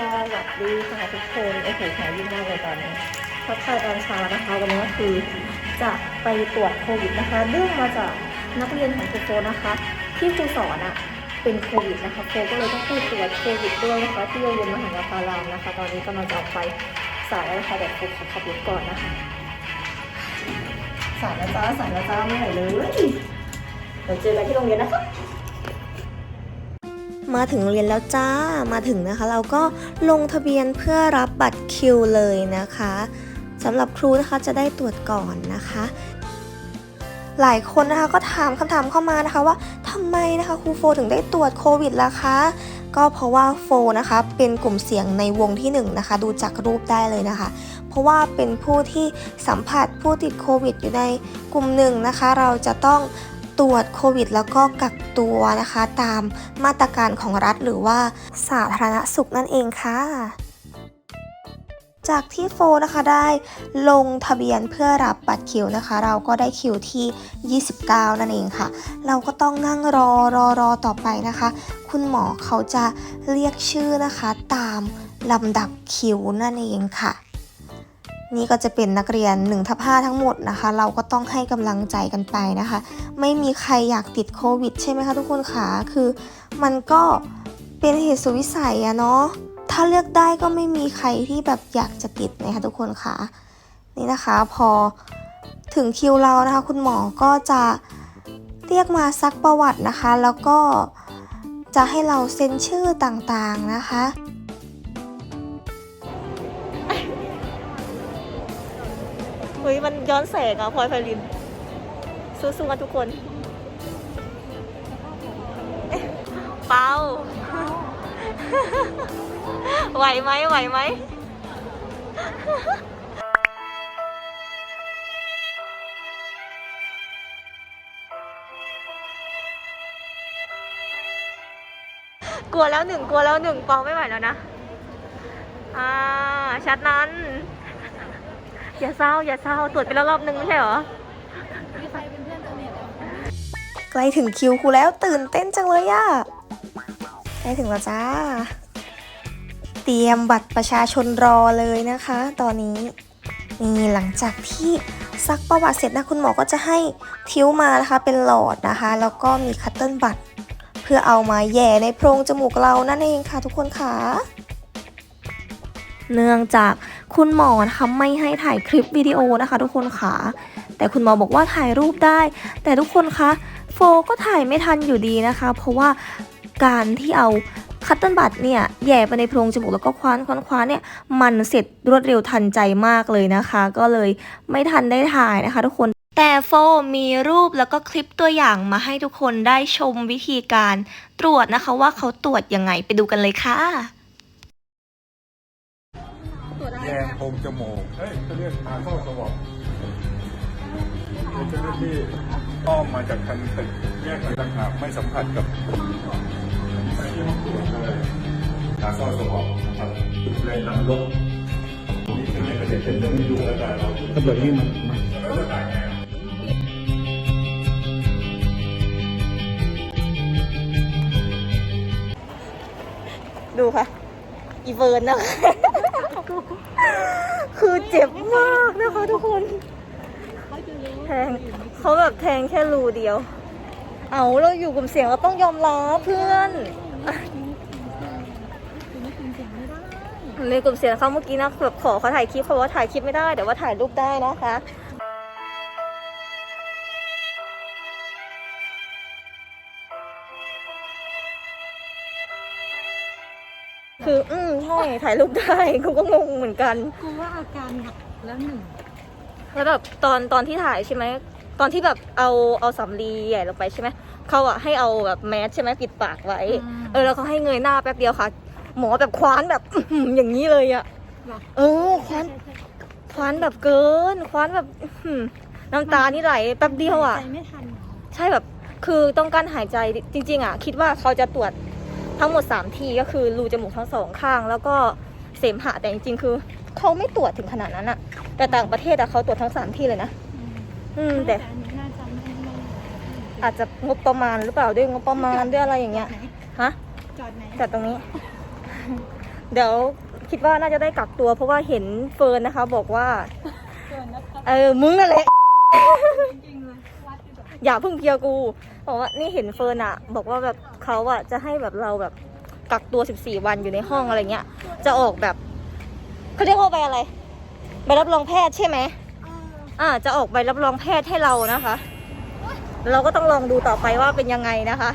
สวัสดีค่ะทุกคนโอ้โหหายยุ่งมากเลยตอนนี้ทักทายตอนเช้านะคะวันนี้ก็คือจะไปตรวจโควิดนะคะเรื่องมาจากนักเรียนของครูโฟนะคะ ที่ครูสอนอะเป็นโควิดนะคะโฟก็เลยต้องไปตรวจโควิดด้วยนะคะที่โรงเรียนมหาวิทยาลัยนะคะ ตอนนี้กำลังจะออกไปสายแล้วนะคะเดี๋ยวครูขอขับรถก่อนนะคะสายแล้วจ้าสายแล้วจ้าไม่ไหวเลยเดี๋ยวเจอกันที่โรงเรียนนะคะ มาถึงโรงเรียนแล้วจ้ามาถึงนะคะ เราก็ลงทะเบียนเพื่อรับบัตรคิวเลยนะคะสำหรับครูนะคะจะได้ตรวจก่อนนะคะ หลายคนนะคะก็ถามคำถามเข้ามานะคะว่าทำไมนะคะครูโฟถึงได้ตรวจโควิดล่ะคะก็เพราะว่าโฟนะคะเป็นกลุ่มเสี่ยงในวงที่1นงนะคะดูจากรูปได้เลยนะคะ เพราะว่าเป็นผู้ที่สัมผัสผู้ติดโควิดอยู่ในกลุ่มหนึ่งนะคะ เราจะต้อง ตรวจโควิด แล้วก็กักตัวนะคะ ตามมาตรการของรัฐหรือว่าสาธารณสุขนั่นเองค่ะจากที่โฟนะคะได้ลงทะเบียนเพื่อรับบัตรคิวนะคะ เราก็ได้คิวที่ 29 นั่นเองค่ะ เราก็ต้องนั่งรอรอรอต่อไปนะคะ คุณหมอเขาจะเรียกชื่อนะคะ ตามลำดับคิวนั่นเองค่ะ นี่ก็จะเป็นนักเรียน1ทับ5ทั้งหมดนะคะ เราก็ต้องให้กำลังใจกันไปนะคะ ไม่มีใครอยากติดโควิดใช่ไหมคะทุกคนคะคือมันก็เป็นเหตุสุวิสัยอะเนาะถ้าเลือกได้ก็ไม่มีใครที่แบบอยากจะติดนะคะทุกคนคะนี่นะคะพอถึงคิวเรานะคะ คุณหมอก็จะเรียกมาซักประวัตินะคะ แล้วก็จะให้เราเซ็นชื่อต่างๆนะคะ ฮ้ยมันย้อนแสงอะพลอยไพลิน สู้ๆกันทุกคนเอ๊ะเปาไหวไหมไหวไหมกลัวแล้วหนึ่งกลัวแล้วหนึ่งเปาไม่ไหวแล้วนะ อ่าชัดนั้น อย่าเศร้าอย่าเศร้าตรวจไปแล้วรอบนึงไม่ใช่เหรอใกล้ถึงคิวครูแล้วตื่นเต้นจังเลยอะใกล้ถึงแล้วจ้า เตรียมบัตรประชาชนรอเลยนะคะ ตอนนี้นี่หลังจากที่ซักประวัติเสร็จนะคุณหมอก็จะให้ทิ้วมานะคะเป็นหลอดนะคะ แล้วก็มีคัตเติ้ลบัตรเพื่อเอามาแหย่ในโพรงจมูกเรานั่นเองค่ะทุกคนค่ะ เนื่องจาก คุณหมอนะคะไม่ให้ถ่ายคลิปวิดีโอนะคะ ทุกคนค่ะ แต่คุณหมอบอกว่าถ่ายรูปได้ แต่ทุกคนคะโฟก็ถ่ายไม่ทันอยู่ดีนะคะ เพราะว่าการที่เอาคัตเติ้ลบัตเนี่ยแย่ไปในโพรงจมูกแล้วก็คว้านคว้านคว้านเนี่ยมันเสร็จรวดเร็วทันใจมากเลยนะคะ ก็เลยไม่ทันได้ถ่ายนะคะ ทุกคนแต่โฟมีรูปแล้วก็คลิปตัวอย่างมาให้ทุกคนได้ชมวิธีการตรวจนะคะว่าเขาตรวจยังไงไปดูกันเลยค่ะ งโพรงจมูกเฮ้ยเขาเรียกทางเข้าสวอปเป็นเจ้าหน้าที่อ้อมมาจากทางตึกแยกไปต่างหากไม่สัมผัสกับไม่ที่ห้องตรวจเลยทางเข้าสวอปนะครับเลยนำรถนี่เป็นเอกสารยังไม่ดูแล้วแต่เราตำรวจนี่มันแล้วจะจ่ายไงดูค่ะ อีเวิร์นนะคะ คือเจ็บมากนะคะทุกคนแทงเขาแบบแทงแค่รูเดียว เอาเราอยู่กลุ่มเสียงเราต้องยอมรับเพื่อนในกลุ่มเสียงเขาเมื่อกี้นะแบบขอเขาถ่ายคลิปเขาบอกว่าถ่ายคลิปไม่ได้แต่ว่าถ่ายรูปได้นะคะ คือ อืมใช่ถ่ายรูปได้กูก็งงเหมือนกัน กูว่าอาการหนักแล้วหนึ่งแล้วแบบตอนตอนที่ถ่ายใช่ไหมตอนที่แบบเอาเอาสำลีใหญ่ลงไปใช่ไหมเขาอะให้เอาแบบแมสใช่ไหมปิดปากไว้ เออแล้วเขาให้เงยหน้าแป๊บเดียวค่ะ หมอแบบคว้านแบบอื้อหืออย่างนี้เลยอะเออคว้านคว้านแบบเกิน คว้านแบบอื้อหือน้ำตานี่ไหลแป๊บเดียวอะใจไม่ทันเหรอใช่แบบคือต้องการหายใจจริง ๆอะคิดว่าเขาจะตรวจ ทั้งหมด 3 ทีก็คือรูจมูกทั้งสองข้าง แล้วก็เสมหะแต่จริงๆคือเขาไม่ตรวจถึงขนาดนั้นอะแต่ต่างประเทศอะเขาตรวจทั้ง3ที่เลยนะ อืมแต่อันนี้น่าจะไม่ไม่อาจจะงบประมาณหรือเปล่าด้วยงบประมาณด้วยอะไรอย่างเงี้ยจดไหนฮะจอดไหนจัดตรงนี้ เดี๋ยวคิดว่าน่าจะได้กักตัว เพราะว่าเห็นเฟิร์นนะคะ บอกว่าเออมึงนั่นแหละอย่าเพิ่งเพียวกู บอกว่านี่เห็นเฟิร์นอะบอกว่าแบบเขาอะจะให้แบบเราแบบกักตัว 14 วันอยู่ในห้องอะไรเงี้ย จะออกแบบเขาเรียกว่าใบอะไรใบรับรองแพทย์ใช่ไหมอ่าจะออกใบรับรองแพทย์ให้เรานะคะ เราก็ต้องลองดูต่อไปว่าเป็นยังไงนะคะ